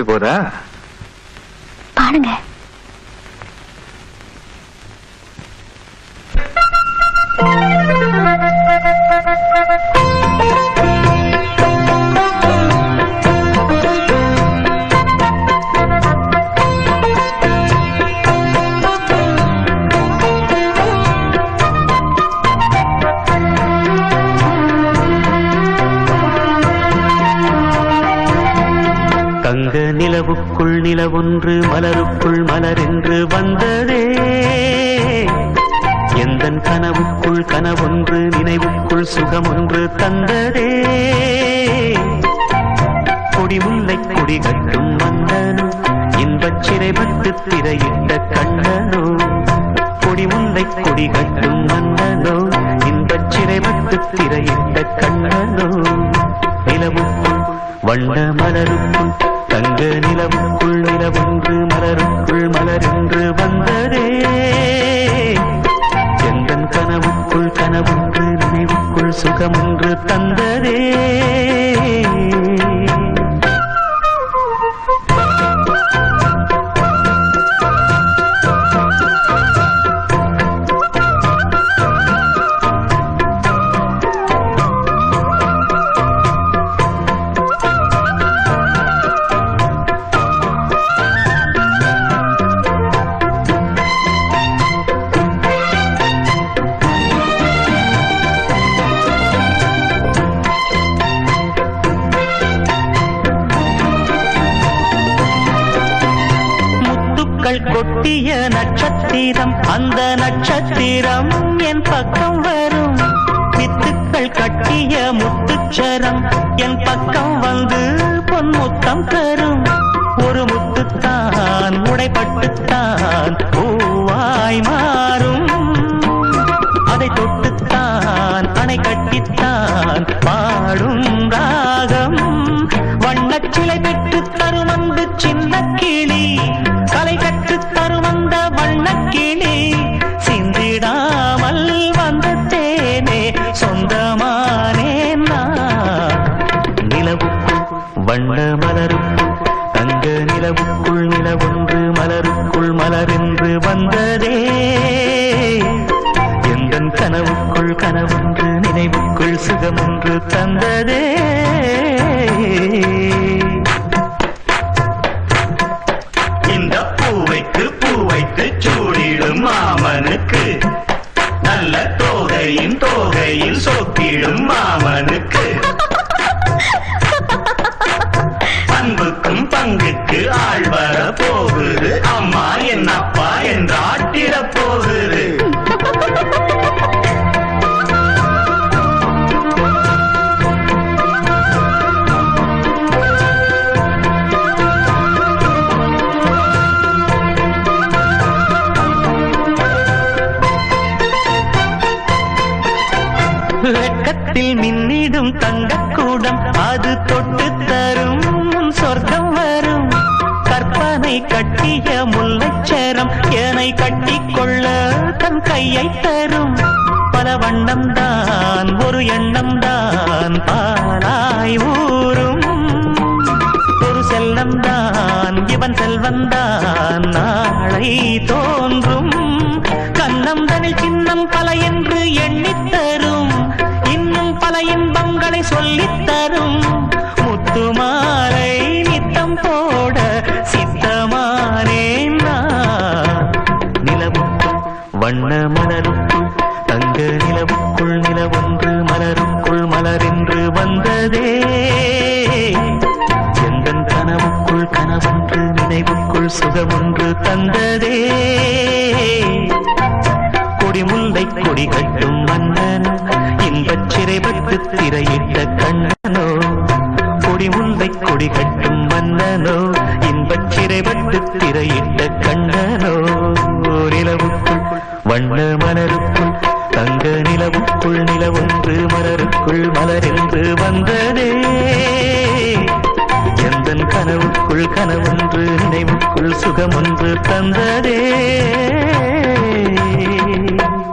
ஓடி போறா? பாருங்க. தங்க நிலவுக்குள் நிலவொன்று மலருக்குள் மலரென்று வந்ததே. எந்தன் கனவுக்குள் கனவொன்று நினைவுக்குள் சுகமொன்று தந்ததே. கொடி முல்லை கொடி கட்டும் மன்னனோ இன்பச் சிறைபட்டு திரையிட்ட கண்ணனோ. கொடி முல்லை கொடி கட்டும் மன்னனோ இன்பச் சிறைபட்டு திரையிட்ட கண்ணனோ. நிலவுக்குள் வண்ண மலருக்குள் நிலவுக்குள் நிலவென்று மலருக்குள் மலரென்று நட்சத்திரம் அந்த நட்சத்திரம் என் பக்கம் வரும். வித்துக்கள் கட்டிய முத்துச்சரம் என் பக்கம் வந்து பொன் முத்தம் தரும். ஒரு முத்துத்தான் உடைப்பட்டுத்தான் பூவாய் மாறும். அதை தொட்டுத்தான் அணை கட்டித்தான் பாடும் ராகம். வண்ணச்சிலை பெற்று தரும் அன்பு சின்ன கிளி கலை கட்டி அந்த சிந்திடாமல் வந்த தேனே சொந்தமானே நான். நிலவுக்குள் வண்ண மலருக்குள் தங்க நிலவுக்குள் நிலவொன்று மலருக்குள் மலரென்று வந்ததே. எந்தன் கனவுக்குள் கனவொன்று நினைவுக்குள் சுகமொன்று தந்ததே. தோகையின் தோகையில் சோக்கிடும் வெட்கத்தில் மின்னிடும் தங்கக்கூடம் அது தொட்டு தரும் சொர்க்கம் வரும். கற்பனை கட்டிய முல்லைச்சரம் ஏனை கட்டிக்கொள்ள தன் கையை தரும். பல வண்ணம் தான் ஒரு எண்ணம் தான் பாலாய் ஊரும் ஒரு செல்லம் தான் இவன் செல்வந்தான் நாளை தோ சொல்லித்தரும். முத்துமாலை நித்தம் போட சித்தமானேன் நான் நிலவுக்குள் வண்ண மலருக்குள் தங்க நிலவுக்குள் நிலவொன்று மலருக்குள் மலரென்று வந்ததே. எந்தன் கனவுக்குள் கனவொன்று நினைவுக்குள் சுகமொன்று தந்ததே. கொடி முல்லை கொடி கட்டும் திரைபட்டு திரையிட்ட கண்ணனோ கொடி முல்லை கொடி கட்டும் மன்னனோ இன்பச் சிறைபட்டு திரையிட்ட கண்ணனோ. நிலவுக்குள் வண்ண மலருக்குள் தங்க நிலவுக்குள் நிலவொன்று மலருக்குள் மலரென்று வந்ததே எந்தன் கனவுக்குள் கனவொன்று நினைவுக்குள் சுகமொன்று தந்ததே